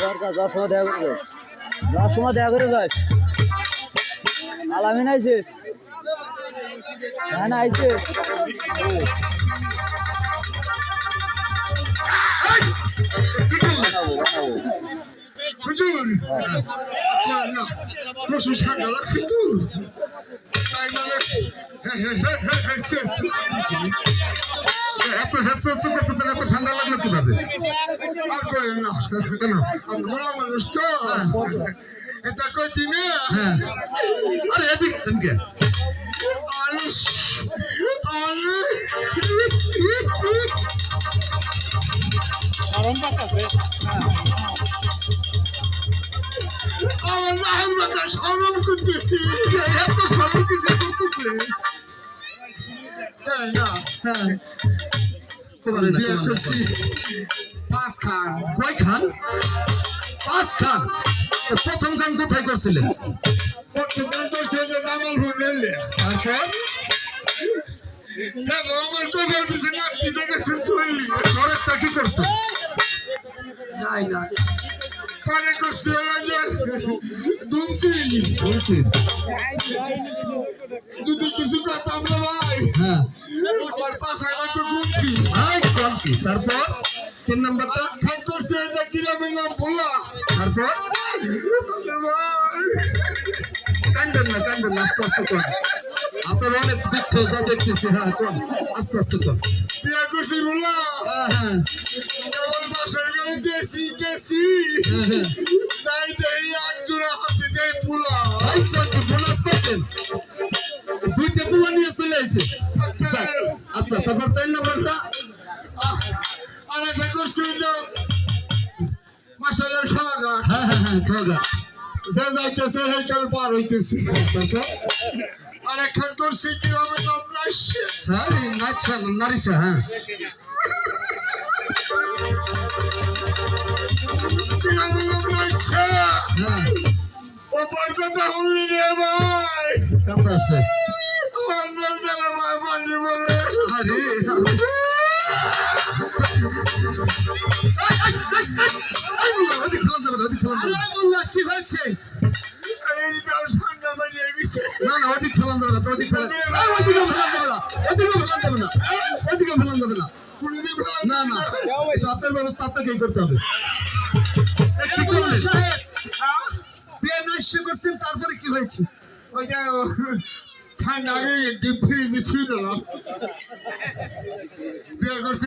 দরকার যার করে যাস যার করে যাস আলামিন আইছে হ্যাঁ না এত হেডসেট করতেছেন এত ঠান্ডা লাগল কীভাবে? আর করেন না কেন? মানুষ তো। এটা কই দিনে আরে এদিক কে আরে আরে। আমার করতেছি। এত সরম কিছু করতেছে? না। হ্যাঁ। বিয়ে করছি পাঁচ খান। কয় খান? পাঁচ খান। প্রথম খান কোথায় করছিলেন? প্রথম খান করছে যে জামালপুর রেলে তারপর হ্যাঁ আমার কোমর পিছনে দেখেছে চললি। কি করছে? পরে যদি কিছু করতাম না ভাই। হ্যাঁ। আমার পাশে আমার তারপর তিন নাম্বারটা খান করছে যে গ্রামের নাম ভোলা তারপর কান্দেন না কান্দেন না আস্তে আস্তে কর। আপনার অনেক দুঃখ যা দেখতেছি হ্যাঁ কর আস্তে আস্তে কর। বিয়ে করছি ভোলা হ্যাঁ হ্যাঁ। আমার বাসার গাড়ি গেছি গেছি হ্যাঁ, হ্যাঁ। যাই দেই এক জোড়া হাতে দেই পোলা। আই কলকি বোনাস পাচ্ছেন দুইটা পোলা নিয়ে চলে আসছে আচ্ছা তারপর চার নাম্বারটা মাসালের খেলাঘাট। হ্যাঁ হ্যাঁ হ্যাঁ খাওয়া যে যাইতেছে সেইখানে পার হইতেছে। আর একখান করছি কীভাবে হ্যাঁ হ্যাঁ। হ্যাঁ। ওপর কথা হলি রে ভাই। কান্দা আছে। অন্য ভাই মানি বলে। আরে কি করতে হবে করলেন? বিয়ে করছেন তারপরে কি হয়েছে ওই ঠান্ডা আগে ডিপ ফ্রিজে ছিল বিয়ে